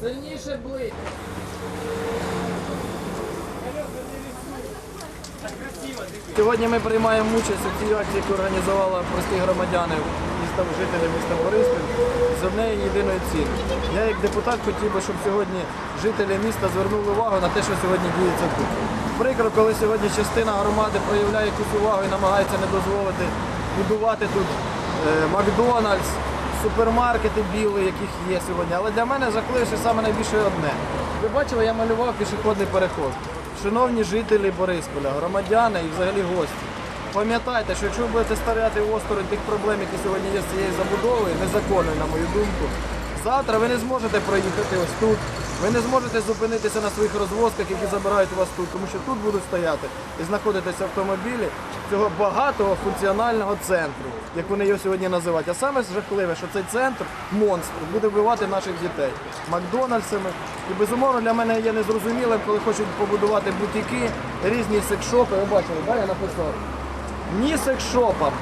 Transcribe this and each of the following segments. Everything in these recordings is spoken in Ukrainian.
Сильніше блик. Сьогодні ми приймаємо участь у цій акції, яку організувала прості громадяни міста, жителі міста Бориспіль з однієї єдиної цілі. Я як депутат хотів би, щоб сьогодні жителі міста звернули увагу на те, що сьогодні діється тут. Прикро, коли сьогодні частина громади проявляє якусь увагу і намагається не дозволити будувати тут е, Макдональдс, супермаркети білі, яких є сьогодні. Але для мене закличе саме найбільше одне. Ви бачили, я малював пішохідний переход. Шановні жителі Борисполя, громадяни і взагалі гості. Пам'ятайте, що якщо ви будете стояти осторонь тих проблем, які сьогодні є з цією забудовою, незаконною, на мою думку, завтра ви не зможете проїхати ось тут. Ви не зможете зупинитися на своїх розвозках, які забирають вас тут, тому що тут будуть стояти і знаходитися автомобілі цього багатого функціонального центру, як вони його сьогодні називають. А саме жахливе, що цей центр монстр буде вбивати наших дітей Макдональдсами. І безумовно для мене є незрозумілим, коли хочуть побудувати бутіки, різні секшопи. Ви бачили, так, я написав. Ні секшопам.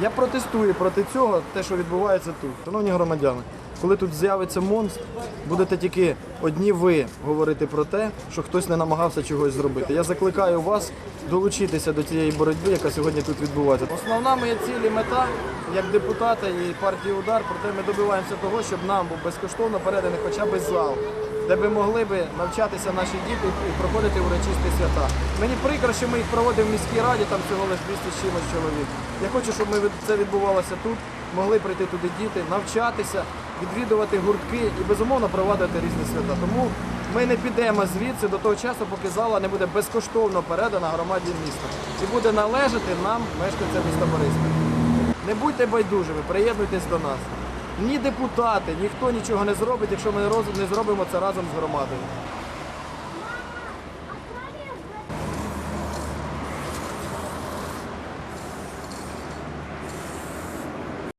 Я протестую проти цього, те, що відбувається тут. Шановні громадяни, коли тут з'явиться монстр, будете тільки одні ви говорити про те, що хтось не намагався чогось зробити. Я закликаю вас долучитися до цієї боротьби, яка сьогодні тут відбувається. Основна моя ціль і мета як депутата і партії удар, проте ми добиваємося того, щоб нам був безкоштовно переданий хоча б зал де би могли би навчатися наші діти і проходити урочисті свята. Мені прикро, що ми їх проводимо в міській раді, там всього лише 200 з чимось чоловік. Я хочу, щоб ми це відбувалося тут, могли прийти туди діти, навчатися, відвідувати гуртки і безумовно проводити різні свята. Тому ми не підемо звідси до того часу, поки зала не буде безкоштовно передана громаді міста і буде належати нам, мешканцям міста Бориспіль. Не будьте байдужими, приєднуйтесь до нас. Ні депутати, ніхто нічого не зробить, якщо ми не зробимо це разом з громадою.